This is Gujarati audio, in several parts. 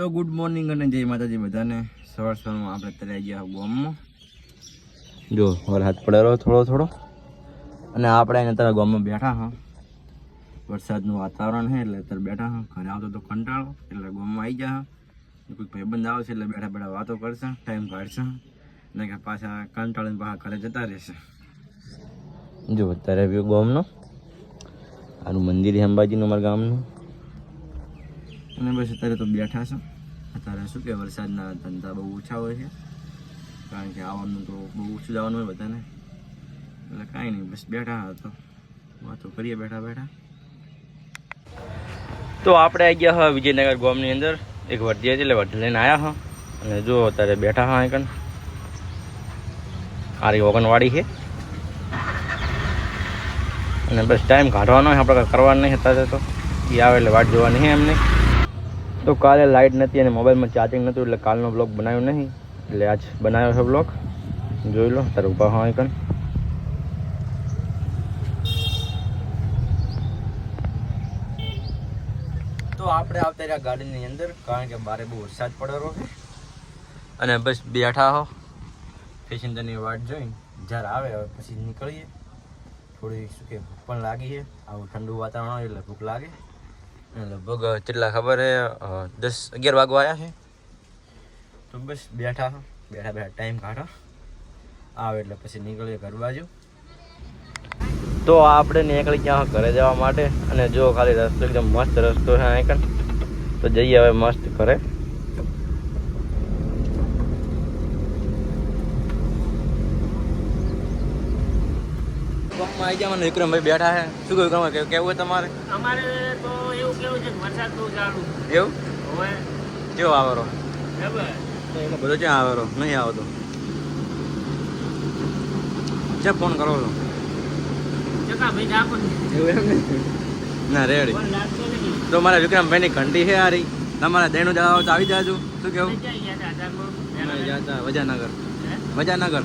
તો ગુડ મોર્નિંગ અને જય માતાજી બધાને. સવાર સવારમાં આપણે અત્યારે આવી ગયા ગોમમાં. જો વરસાદ પડેલો થોડો થોડો. અને આપણે એને અત્યારે ગામમાં બેઠા હા. વરસાદનું વાતાવરણ છે એટલે અત્યારે બેઠા હા. ઘરે આવતો તો કંટાળો, એટલે ગોમમાં આવી હા. કોઈ ભાઈબંધ આવશે એટલે બેઠા બેઠા વાતો કરશે ટાઈમ કાઢશે અને કે પાછા કંટાળીને પાછા ઘરે જતા રહેશે. જો, અત્યારે વ્યૂ ગોમનો. આનું મંદિર છે અંબાજીનું અમારા ગામનું. અને બસ અત્યારે તો બેઠા છો. અત્યારે શું કે વરસાદના ધંધા બહુ ઓછા હોય છે. કારણ કે આવવાનું તો બહુ ઓછું જવાનું હોય બધાને. એટલે કાંઈ નહીં, બસ બેઠા હતો વાતો કરીએ બેઠા બેઠા. તો આપણે આવી ગયા હા વિજયનગર ગામની અંદર. એક વર્ધી હતી એટલે વર્ધી લઈને આવ્યા હા. અને જો અત્યારે બેઠા હા એક આરી ઓગણવાડી છે. અને બસ ટાઈમ કાઢવાનો આપણે કરવાનું નહીં અત્યારે તો. એ આવે એટલે વાટ જોવાની છે એમને. તો કાલે લાઇટ નથી અને મોબાઈલમાં ચાર્જિંગ નહોતું એટલે કાલનો બ્લોગ બનાવ્યો નહીં. એટલે આજ બનાવ્યો છે બ્લોગ જોઈ લો, તારે ઊભા હોય કણ તો આપણે આવતા રહ્યા ગાર્ડનની અંદર, કારણ કે બારે બહુ વરસાદ પડેલો છે. અને બસ બેઠા હો. પેસેન્જરની વાટ જોઈ જ્યારે આવે, હવે પછી નીકળીએ. થોડી શું કે ભૂખ પણ લાગી છે. આવું ઠંડુ વાતાવરણ હોય એટલે ભૂખ લાગે. લગભગ કેટલા ખબર હે? દસ અગિયાર વાગવા આવ્યા છે તો બસ બેઠા બેઠા બેઠા ટાઈમ કાઢો. આવે એટલે પછી નીકળીએ ઘર બાજુ. તો આપણે નીકળી ગયા ઘરે જવા માટે. અને જો ખાલી રસ્તો, એકદમ મસ્ત રસ્તો છે અહીં તો જઈએ હવે મસ્ત ઘરે. આવી ગયા મને વિક્રમભાઈ બેઠા છે. શું કહ્યું વિક્રમભાઈ? કેવું- તમારે? અમારે તો એવું કેવું છે વરસાદ બહુ ચાલુ. એવું? હવે કેવો આવેરો? એમાં બધો ક્યાં આવેરો? નહીં આવતો. ક્યાં ફોન કરો છો? ને. ના? રેડી. તો મારા વિક્રમભાઈની ઘંટી છે આ રહી તમારા દેણું જવા તો આવી જાજો. શું કેવું? વજાનગર. વજાનગર.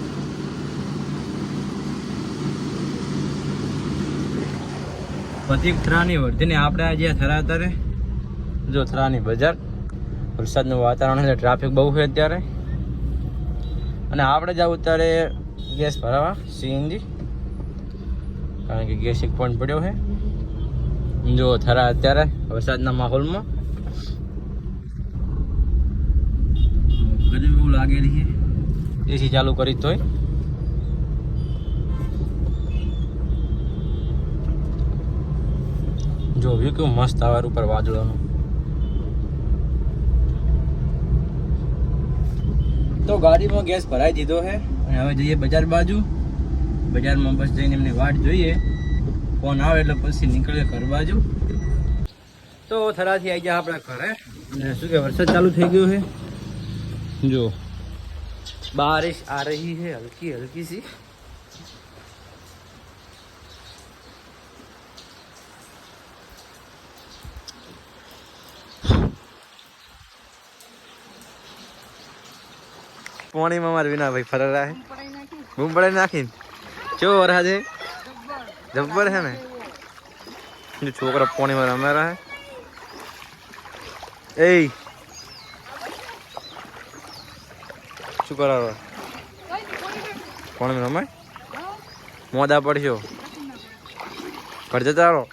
પછી થરાની વર્ધીને આપણે આજે થરા અત્યારે જો થરાની બજાર. વરસાદનું વાતાવરણ એટલે ટ્રાફિક બહુ છે અત્યારે. અને આપણે જવું અત્યારે ગેસ ભરાવા સીએનજી કારણ કે ગેસ એક પોઈન્ટ પડ્યો છે. જો થરા અત્યારે વરસાદના માહોલમાં. ગરમી બહુ લાગેલી છે. એસી ચાલુ કરી તોય. જો વ્યૂ કેવું મસ્ત આવે ઉપર વાદળોનું. તો ગાડીમાં ગેસ ભરાઈ દીધો છે અને હવે જઈએ બજાર બાજુ. બજારમાં બસ જઈને એમની વાટ જોઈએ. ફોન આવે એટલે પછી નીકળે ઘર બાજુ. તો થરાથી આવી ગયા આપણા ઘરે. અને શું કે વરસાદ ચાલુ થઈ ગયો છે જો. બારિશ આ રહી છે હલકી હલકી સી. પાણીમાં મારા વિના ભાઈ ફરરા હે બૂમ પડાઈ નાખીને. કેવો વરસાદ છે જબ્બર. છે ને? છોકરા પાણીમાં રમે રહે એ શું કરાવો? કોણ રમાય? મોદા પડશો ઘર જતા રહો.